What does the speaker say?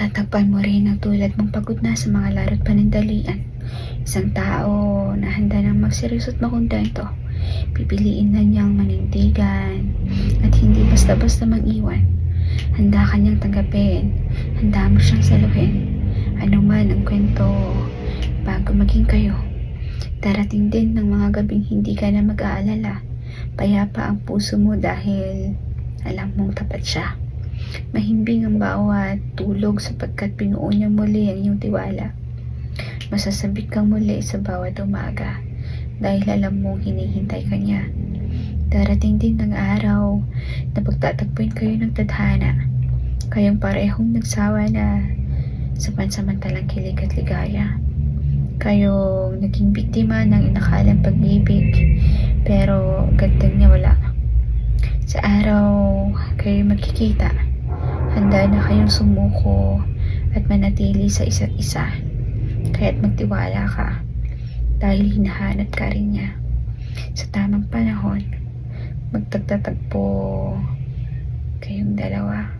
Matatagpan mo rin ang tulad mong pagod na sa mga laro't panandalian. Isang tao na handa nang magseryoso at makontento. Pipiliin na niyang manindigan at hindi basta-basta mag-iwan. Handa ka niyang tanggapin. Handa mo siyang saluhin. Ano man ang kwento bago maging kayo. Darating din ng mga gabing hindi ka na mag-aalala. Payapa ang puso mo dahil alam mong tapat siya. Mahimbing ang bawat tulog sapagkat pinuo niya muli ang iyong tiwala. Masasabik kang muli sa bawat umaga dahil alam mong hinihintay ka niya. Darating din ng araw na pagtatagpuin kayo ng tadhana. Kayong parehong nagsawa na sa pansamantalang kilig at ligaya. Kayong naging biktima ng inakalang pag-ibig pero gandang niya wala. Sa araw kayo magkikita, handa na kayong sumuko at manatili sa isa't isa. Kaya't magtiwala ka dahil hinahanap ka rin niya. Sa tamang panahon, magtagtatagpo kayong dalawa.